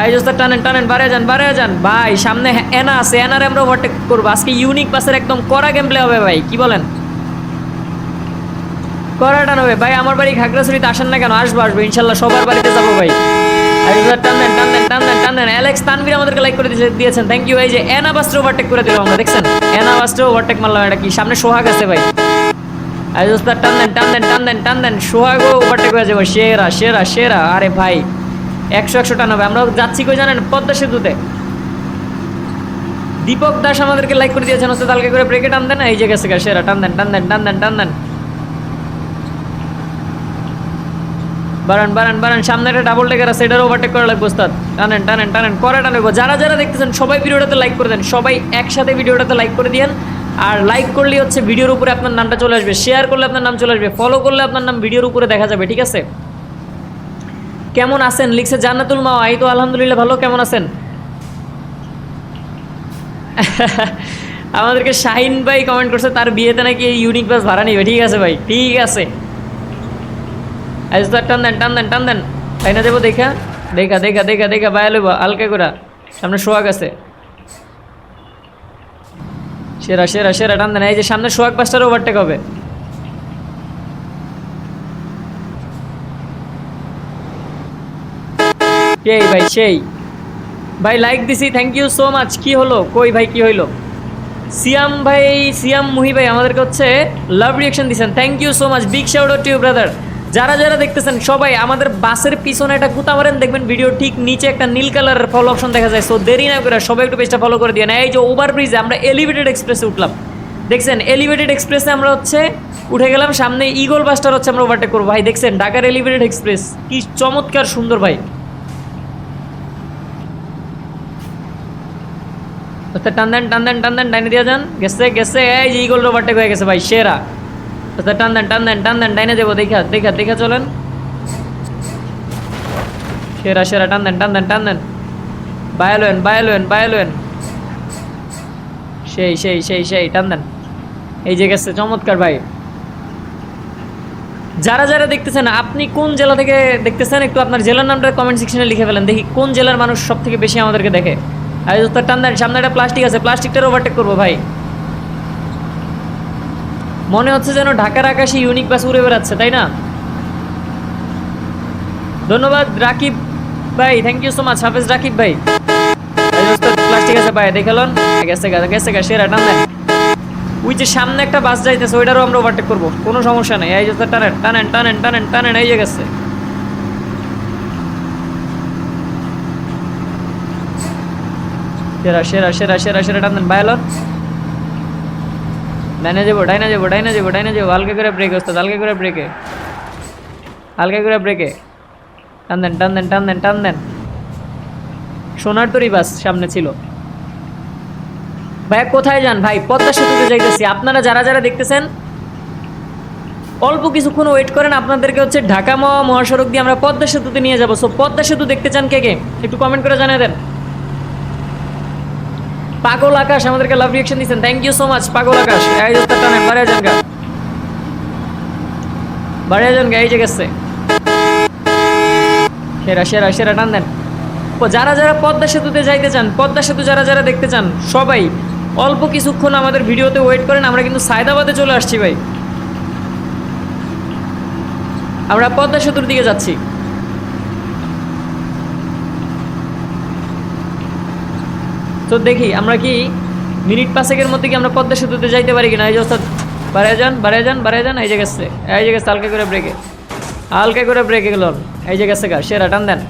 এই টানেন টানেন যান যান। ভাই, সামনে এনা আছে, এনারে আমরা ওভারটেক করব। আজকে ইউনিক একদম কড়া গেম প্লে হবে ভাই, কি বলেন? কড়াটা নেবে ভাই, আমার বাড়ি খাগড়াছড়িতে আসেন না কেন? আসব আসব, ইনশাল্লাহ সবার বাড়িতে যাব ভাই। টান টান টান টান দিয়েছেন। থ্যাংক ইউ যে ওভারটেক করে দেখছেন? ওভারটেক মারলাম এটা কি? সামনে সোহাগ আছে ভাই। টান টান টান টান ওভারটেক হয়ে যাব। সেরা সেরা সেরা। আরে ভাই একশো একশো টান হবে আমরা যাচ্ছি কই জানেন? পদ্মা সেতুতে। দীপক দাস আমাদেরকে লাইক করে দিয়েছেন ওস্তাদ হালকা করে ব্রেকে টান দেন এই যে গেছে সেরা, টান দেন টান দেন টান দেন টান দেন। সামনে একটা ডাবল টেকার আছে ওভারটেক করা লাগবে ওস্তাদ। টানেন টানেন টানেন করে টানেন যারা যারা দেখতেছেন, সবাই ভিডিওটাতে লাইক করে দেন। সবাই একসাথে ভিডিওটাতে লাইক করে দিয়েন। আর লাইক করলে হচ্ছে ভিডিওর উপরে আপনার নামটা চলে আসবে। শেয়ার করলে আপনার নাম চলে আসবে। ফলো করলে আপনার নাম ভিডিওর উপরে দেখা যাবে, ঠিক আছে? কেমন আছেন? লিখছে জান্নাতুল মা এই তো আলহামদুলিল্লাহ ভালো, কেমন আছেন? আমাদেরকে শাহিন ভাই কমেন্ট করছে, তার বিয়েতে নাকি এই ইউনিক বাস ভাড়া নিবে? ঠিক আছে ভাই, ঠিক আছে। আজ তো টান দেন টান দেন টান দেন। তাই না দেবো দেখা দেখা দেখা দেখা দেখা বাইরে হালকা করে সামনে সোহাগ আছে। সেরা সেরা সেরা, টান দেন। এই যে সামনে সোহাগ বাসটার ওভারটেক হবে। সেই ভাই সেই। ভাই লাইক দিছি থ্যাংক ইউ সো মাচ কি হলো? কই ভাই, কি হইল? সিয়াম ভাই, সিয়াম মুহি ভাই, আমাদেরকে হচ্ছে লাভ রিয়েকশন দিচ্ছেন thank you so much big shout to you brother যারা যারা দেখতেছেন, সবাই, আমাদের বাসের পিছনে একটা কুতা মারেন। দেখবেন ভিডিও ঠিক নিচে একটা নীল কালারের ফলো অপশন দেখা যায়। সো দেরি না করে সবাই একটু পেজটা ফলো করে দিয়ে এই যে ওভার ব্রিজে আমরা এলিভেটেড এক্সপ্রেসে উঠলাম। দেখছেন? এলিভেটেড এক্সপ্রেসে আমরা হচ্ছে উঠে গেলাম। সামনে ইগল বাসটার হচ্ছে আমরা ওভারটেক করব। ভাই, দেখছেন? ঢাকার এলিভেটেড এক্সপ্রেস কি চমৎকার সুন্দর ভাই। টান দেন, টান টান দেন দিয়ে যান। গেছে গেছে, এই যে ইগল হয়ে গেছে ভাই, সেরা। অর্থাৎ টান দেন টান দেন টান দেন যাব, দেখা দেখা দেখা চলেন। সেরা সেরা, টান দেন টান দেন টান দেন। বায়ালোয়েন বায়ালোয়েন বায়ালোয়েন। সেই সেই সেই সেই, টান দেন। এই যে গেছে, চমৎকার ভাই। যারা যারা দেখতেছেন, আপনি কোন জেলা থেকে দেখতেছেন, একটু আপনার জেলার নামটা কমেন্ট সেকশনে লিখে ফেলেন। দেখি কোন জেলার মানুষ সব থেকে বেশি আমাদেরকে দেখে। টান দেন সামনে একটা প্লাস্টিক আছে প্লাস্টিকটার ওভারটেক করব ভাই। মনে হচ্ছে যেন ঢাকার আকাশে ইউনিক বাস উড়ে বেড়াচ্ছে, তাই না? ধন্যবাদ, রাকিব ভাই থ্যাংক ইউ সো মাচ হাফেজ রাকিব ভাই। প্লাস্টিক আছে ভাই দেখালন গেছে গেছে গেছে সেরা, টান দেন। ওই যে সামনে একটা বাস যাইতেছে, ওইটারও আমরা ওভারটেক করব, কোনো সমস্যা নেই। এই যে টানেন টানেন টানেন টানেন টানেন, এই যে গেছে। সেরা সেরা সেরা সেরা সেরা টান দেন যাব হালকা করে ব্রেক ব্রেকে হালকা করে ব্রেকে টান দেন, টান টান টান দেন। সোনার তরি বাস সামনে ছিল। ভাই, কোথায় যান? ভাই, পদ্মা সেতুতে আপনারা যারা যারা দেখতেছেন, অল্প কিছুক্ষণ ওয়েট করেন। আপনাদেরকে হচ্ছে ঢাকা মহাসড়ক দিয়ে আমরা পদ্মা সেতুতে নিয়ে যাব। সো পদ্মা সেতু দেখতে চান কে কে? একটু কমেন্ট করে জানিয়ে দেন। পাগল আকাশ, আমাদেরকে লাভ রিয়েকশন দিচ্ছেন thank you so much Pagol Akash. এই বাড়িয়ে যান গা। যান গা, এই যে গেছে। সেরা সেরা সেরা, টান দেন। যারা যারা পদ্মা সেতুতে যাইতে চান, পদ্মা সেতু যারা যারা দেখতে চান, সবাই অল্প কিছুক্ষণ আমাদের ভিডিওতে ওয়েট করেন, আমরা কিন্তু সায়দাবাদে চলে আসছি ভাই। আমরা পদ্মা সেতুর দিকে যাচ্ছি। তো দেখি, আমরা কি মিনিট পাঁচেকের মধ্যে কি আমরা পদ্মা সেতুতে যাইতে পারি কিনা? এই যে অর্থাৎ বাড়ায় যান বাড়ায় যান বাড়ায় যান, এই যে গেছে, এই যে গেছে, হালকা করে ব্রেকে হালকা করে ব্রেকে গেল এই যে গেছে গা, সেরা, টান দেন।